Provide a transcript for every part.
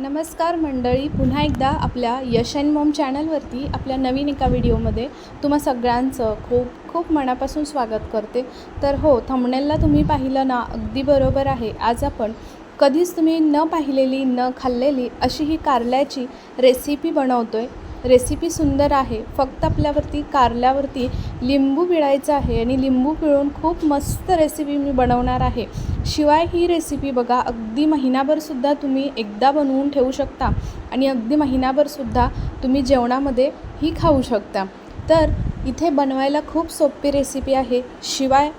नमस्कार मंडळी पुन्हा एकदा आपल्या यश अँड मोम चॅनलवरती आपल्या नवीन एका व्हिडिओमध्ये तुम्हा सगळ्यांचं खूप खूप मनापासून स्वागत करते. तर हो थंबनेलला तुम्ही पाहिलं ना अगदी बरोबर आहे. आज आपण कधीच तुम्ही न पाहिलेली न खाल्लेली अशी ही कारल्याची रेसिपी बनवतो आहे रेसिपी सुंदर आहे. फक्त आपल्यावरती कारल्यावरती लिंबू पिळायचं आहे आणि लिंबू पिळून खूप मस्त रेसिपी मी बनवणार आहे. शिवाय ही रेसिपी बघा अगदी महिनाभरसुद्धा तुम्ही एकदा बनवून ठेवू शकता आणि अगदी महिनाभरसुद्धा तुम्ही जेवणामध्ये ही खाऊ शकता. तर इथे बनवायला खूप सोपी रेसिपी आहे. शिवाय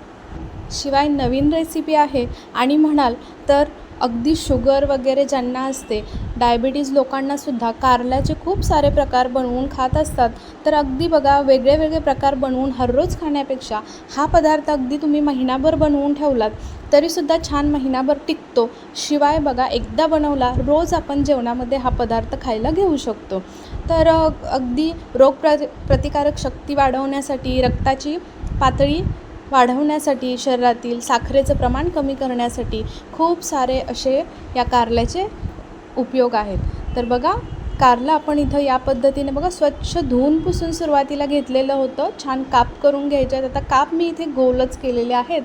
शिवाय नवीन रेसिपी आहे. आणि म्हणाल तर अगदी शुगर वगैरे ज्यांना असते डायबिटीज लोकांनासुद्धा कारल्याचे खूप सारे प्रकार बनवून खात असतात. तर अगदी बघा वेगळे वेगळे प्रकार बनवून हररोज खाण्यापेक्षा हा पदार्थ अगदी तुम्ही महिनाभर बनवून ठेवलात तरीसुद्धा छान महिनाभर टिकतो. शिवाय बघा एकदा बनवला रोज आपण जेवणामध्ये हा पदार्थ खायला घेऊ शकतो. तर अगदी रोग प्र प्रतिकारक शक्ती वाढवण्यासाठी रक्ताची पातळी वाढवण्यासाठी शरीरातील साखरेचं प्रमाण कमी करण्यासाठी खूप सारे असे या कारल्याचे उपयोग आहेत. तर बघा कारला आपण इथं या पद्धतीने बघा स्वच्छ धुवून पुसून सुरुवातीला घेतलेलं होतं. छान काप करून घ्यायचे आहेत. आता काप मी इथे गोलच केलेले आहेत.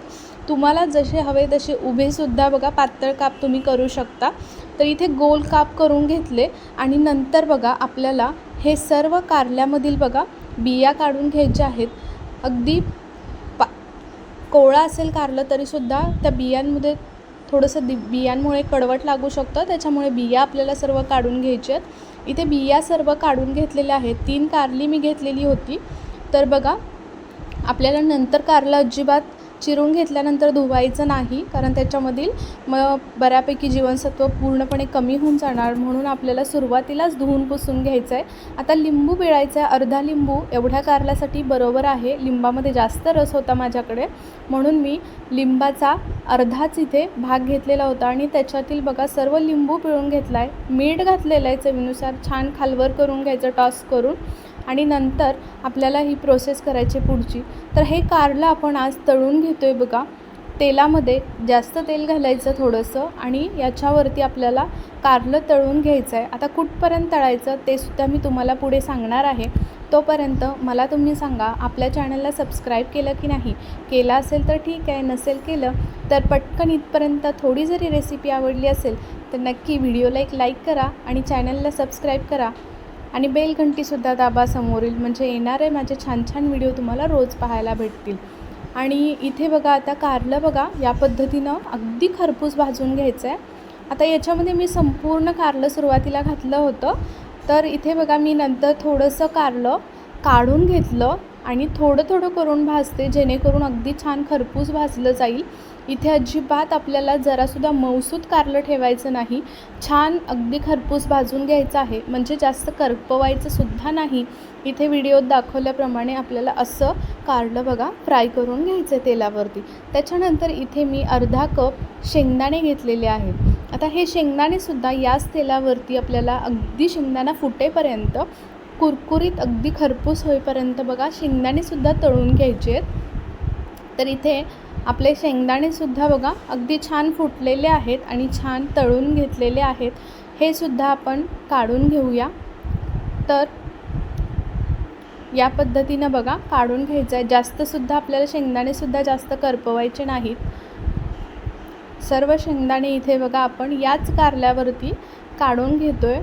तुम्हाला जसे हवे तसे उभेसुद्धा बघा पातळ काप तुम्ही करू शकता. तर इथे गोल काप करून घेतले आणि नंतर बघा आपल्याला हे सर्व कारल्यामधील बघा बिया काढून घ्यायच्या आहेत. अगदी कोवळं असेल कारलं तरीसुद्धा त्या बियांमध्ये थोडंसं दि बियांमुळे कडवट लागू शकतं. त्याच्यामुळे बिया आपल्याला सर्व काढून घ्यायचे आहेत. इथे बिया सर्व काढून घेतलेल्या आहेत. तीन कारली मी घेतलेली होती. तर बघा आपल्याला नंतर कारलं अजिबात चिरून घेतल्यानंतर धुवायचं नाही कारण त्याच्यामधील मग बऱ्यापैकी जीवनसत्व पूर्णपणे कमी होऊन जाणार. म्हणून आपल्याला सुरुवातीलाच धुवून पुसून घ्यायचं आहे आता लिंबू पिळायचा आहे अर्धा लिंबू एवढ्या कारल्यासाठी बरोबर आहे. लिंबामध्ये जास्त रस होता माझ्याकडे. म्हणून मी लिंबाचा अर्धाच इथे भाग घेतलेला होता. आणि त्याच्यातील बघा सर्व लिंबू पिळून घेतला आहे मीठ घातलेलं आहे चवीनुसार. छान खालवर करून घ्यायचं टॉस करून. आणि नंतर आपल्याला ही प्रोसेस करायची पुढची. तर हे कारलं आपण आज तळून घेतो आहे बघा. तेलामध्ये जास्त तेल घालायचं थोडंसं आणि याच्यावरती आपल्याला कारलं तळून घ्यायचं आहे. आता कुठपर्यंत तळायचं ते सुद्धा मी तुम्हाला पुढे सांगणार आहे. तोपर्यंत मला तुम्ही सांगा आपल्या चॅनलला सबस्क्राईब केलं की नाही? केलं असेल तर ठीक आहे नसेल केलं तर पटकन इथपर्यंत थोडी जरी रेसिपी आवडली असेल तर नक्की व्हिडिओला एक लाईक करा आणि चॅनलला सबस्क्राईब करा. आणि बेलघंटीसुद्धा दाबा समोरील म्हणजे येणारे माझे छान छान व्हिडिओ तुम्हाला रोज पाहायला भेटतील. आणि इथे बघा आता कारलं बघा या पद्धतीनं अगदी खरपूस भाजून घ्यायचं आहे आता याच्यामध्ये मी संपूर्ण कारलं सुरुवातीला घातलं होतं. तर इथे बघा मी नंतर थोडंसं कारलं काढून घेतलं. आणि थोडं थोडं करून भाजते जेणेकरून अगदी छान खरपूस भाजलं जाईल. इथे अजिबात आपल्याला जरासुद्धा मऊसूत कारलं ठेवायचं नाही. छान अगदी खरपूस भाजून घ्यायचं आहे. म्हणजे जास्त करपवायचं सुद्धा नाही. इथे व्हिडिओत दाखवल्याप्रमाणे आपल्याला असं कारलं बघा फ्राय करून घ्यायचं आहे तेलावरती. त्याच्यानंतर इथे मी अर्धा कप शेंगदाणे घेतलेले आहेत. आता हे शेंगदाणेसुद्धा याच तेलावरती आपल्याला अगदी शेंगदाणा फुटेपर्यंत कुरकुरीत अगदी खरपूस होईपर्यंत बघा शेंगदाणेसुद्धा तळून घ्यायचे आहेत. तर इथे आपले शेंगदाणेसुद्धा बघा अगदी छान फुटलेले आहेत आणि छान तळून घेतलेले आहेत. हे सुद्धा आपण काढून घेऊया. तर या पद्धतीनं बघा काढून घ्यायचं आहे जास्तसुद्धा आपल्याला शेंगदाणेसुद्धा जास्त करपवायचे नाहीत. सर्व शेंगदाणे इथे बघा आपण याच कारल्यावरती काढून घेतो आहे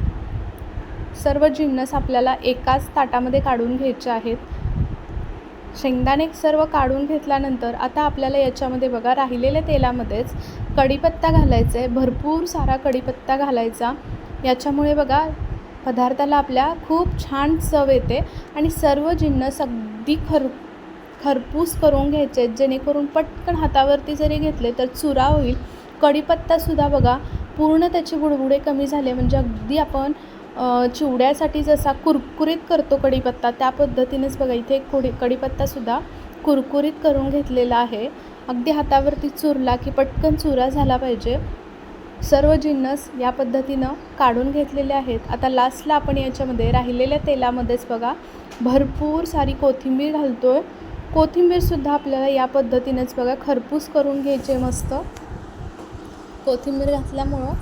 सर्व जिन्नस आपल्याला एकाच ताटामध्ये काढून घ्यायचे आहेत. शेंगदाणे सर्व काढून घेतल्यानंतर आता आपल्याला याच्यामध्ये बघा राहिलेल्या तेलामध्येच कढीपत्ता घालायचा आहे. भरपूर सारा कढीपत्ता घालायचा. याच्यामुळे बघा पदार्थाला आपल्या खूप छान चव येते आणि सर्व जिन्नस अगदी खर खरपूस करून घ्यायचे आहेत. जेणेकरून पटकन हातावरती जरी घेतले तर चुरा होईल. कढीपत्तासुद्धा बघा पूर्ण त्याचे बुडबुडे कमी झाले. म्हणजे अगदी आपण चिवड्यासाठी जसा कुरकुरीत करतो कढीपत्ता त्या पद्धतीनेच बघा इथे कुडी कढीपत्तासुद्धा कुरकुरीत करून घेतलेला आहे. अगदी हातावरती चुरला की पटकन चुरा झाला पाहिजे. सर्व जिन्नस या पद्धतीनं काढून घेतलेले आहेत. आता लास्टला आपण याच्यामध्ये राहिलेल्या तेलामध्येच बघा भरपूर सारी कोथिंबीर घालतो आहे कोथिंबीरसुद्धा आपल्याला या पद्धतीनेच बघा खरपूस करून घ्यायचे मस्त. कोथिंबीर घातल्यामुळं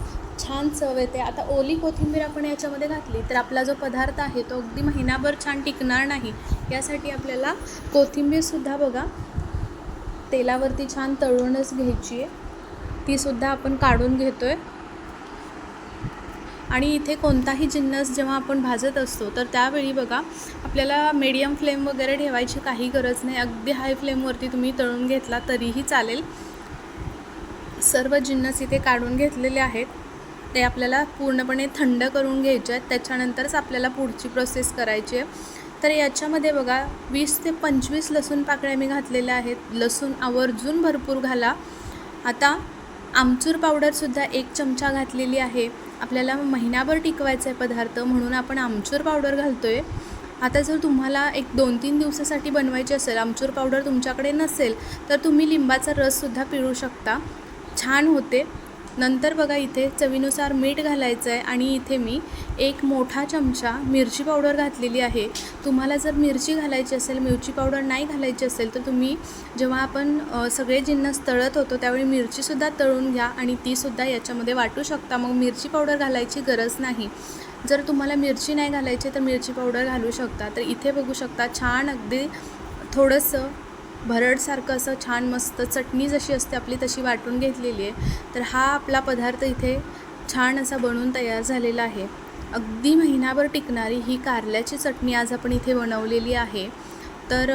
छान चव येते. आता ओली कोथिंबीर आपण याच्यामध्ये घातली तर आपला जो पदार्थ आहे तो अगदी महिनाभर छान टिकणार नाही. यासाठी आपल्याला कोथिंबीरसुद्धा बघा तेलावरती छान तळूनच घ्यायची आहे. तीसुद्धा आपण काढून घेतो आहे आणि इथे कोणताही जिन्नस जेव्हा आपण भाजत असतो तर त्यावेळी बघा आपल्याला मीडियम फ्लेम वगैरे ठेवायची काही गरज नाही. अगदी हाय फ्लेमवरती तुम्ही तळून घेतला तरीही चालेल. सर्व जिन्नस इथे काढून घेतलेले आहेत. ते आपल्याला पूर्णपणे थंड करून घ्यायचे आहेत. त्याच्यानंतरच आपल्याला पुढची प्रोसेस करायची आहे. तर याच्यामध्ये बघा वीस ते पंचवीस लसूण पाकळ्या मी घातलेल्या आहेत. लसूण आवर्जून भरपूर घाला. आता आमचूर पावडरसुद्धा एक चमचा घातलेली आहे. आपल्याला महिनाभर टिकवायचा आहे पदार्थ म्हणून आपण आमचूर पावडर घालतो आहे आता जर तुम्हाला एक दोन तीन दिवसासाठी बनवायची असेल आमचूर पावडर तुमच्याकडे नसेल तर तुम्ही लिंबाचा रससुद्धा पिळू शकता. छान होते. नंतर बघा इथे चवीनुसार मीठ घालायचं आहे आणि इथे मी एक मोठा चमचा मिरची पावडर घातलेली आहे. तुम्हाला जर मिरची घालायची असेल मिरची पावडर नाही घालायची असेल तर तुम्ही जेव्हा आपण सगळे जिन्नस तळत होतो त्यावेळी मिरचीसुद्धा तळून घ्या आणि तीसुद्धा याच्यामध्ये वाटू शकता. मग मिरची पावडर घालायची गरज नाही. जर तुम्हाला मिरची नाही घालायची तर मिरची पावडर घालू शकता. तर इथे बघू शकता छान अगदी थोडंसं भरडसारखं असं छान मस्त चटणी जशी असते आपली तशी वाटून घेतलेली आहे तर हा आपला पदार्थ इथे छान असा बनवून तयार झालेला आहे. अगदी महिनाभर टिकणारी ही कारल्याची चटणी आज आपण इथे बनवलेली आहे. तर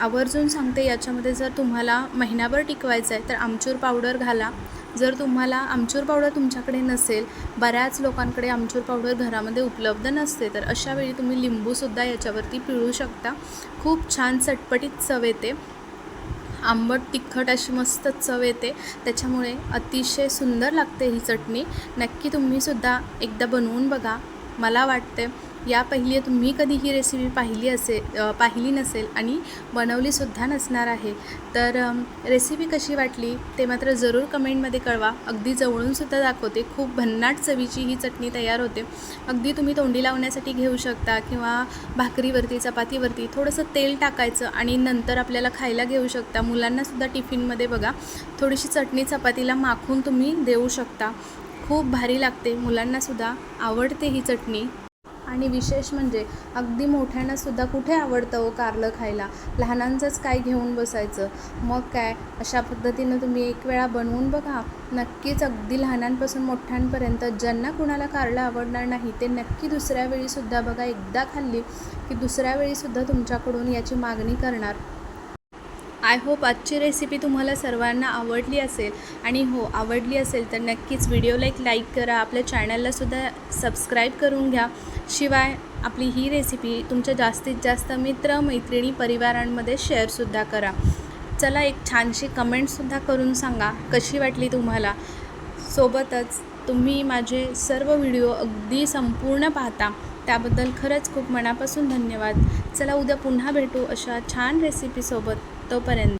आवर्जून सांगते याच्यामध्ये जर तुम्हाला महिनाभर टिकवायचं आहे तर आमचूर पावडर घाला. जर तुम्हाला आमचूर पावडर तुमच्याकडे नसेल बऱ्याच लोकांकडे आमचूर पावडर घरामध्ये उपलब्ध नसते तर अशा वेळी तुम्ही लिंबूसुद्धा याच्यावरती पिळू शकता. खूप छान चटपटीत चव येते. आंबट तिखट अशी मस्त चव येते. त्याच्यामुळे अतिशय सुंदर लागते ही चटणी. नक्की तुम्हीसुद्धा एकदा बनवून बघा. मला वाटते या पहिली तुम्ही कधी ही रेसिपी पाहिली असेल पाहिली नसेल आणि बनवलीसुद्धा नसणार आहे तर रेसिपी कशी वाटली ते मात्र जरूर कमेंटमध्ये कळवा. अगदी जवळूनसुद्धा दाखवते. खूप भन्नाट चवीची ही चटणी तयार होते. अगदी तुम्ही तोंडी लावण्यासाठी घेऊ शकता किंवा भाकरीवरती चपातीवरती थोडंसं तेल टाकायचं आणि नंतर आपल्याला खायला घेऊ शकता. मुलांनासुद्धा टिफिनमध्ये बघा थोडीशी चटणी चपातीला माखून तुम्ही देऊ शकता. खूप भारी लागते. मुलांनासुद्धा आवडते ही चटणी. आणि विशेष म्हणजे अगदी मोठ्यांनासुद्धा कुठे आवडतं हो कारलं खायला? लहानांचंच काय घेऊन बसायचं? मग काय? अशा पद्धतीनं तुम्ही एक वेळा बनवून बघा. नक्कीच अगदी लहानांपासून मोठ्यांपर्यंत ज्यांना कुणाला कारलं आवडणार नाही ते नक्की दुसऱ्या वेळीसुद्धा बघा एकदा खाल्ली की दुसऱ्या वेळीसुद्धा तुमच्याकडून याची मागणी करणार. आय होप आजची रेसिपी तुम्हाला सर्वांना आवडली असेल. आणि हो आवडली असेल तर नक्कीच व्हिडिओला एक लाईक करा. आपल्या चॅनललासुद्धा सबस्क्राईब करून घ्या. शिवाय आपली ही रेसिपी तुमच्या जास्तीत जास्त मित्र मैत्रिणी परिवारांमध्ये शेअरसुद्धा करा. चला एक छानशी कमेंटसुद्धा करून सांगा कशी वाटली तुम्हाला? सोबतच तुम्ही माझे सर्व व्हिडिओ अगदी संपूर्ण पाहता. त्याबद्दल खरंच खूप मनापासून धन्यवाद. चला उद्या पुन्हा भेटू अशा छान रेसिपीसोबत तोपर्यंत.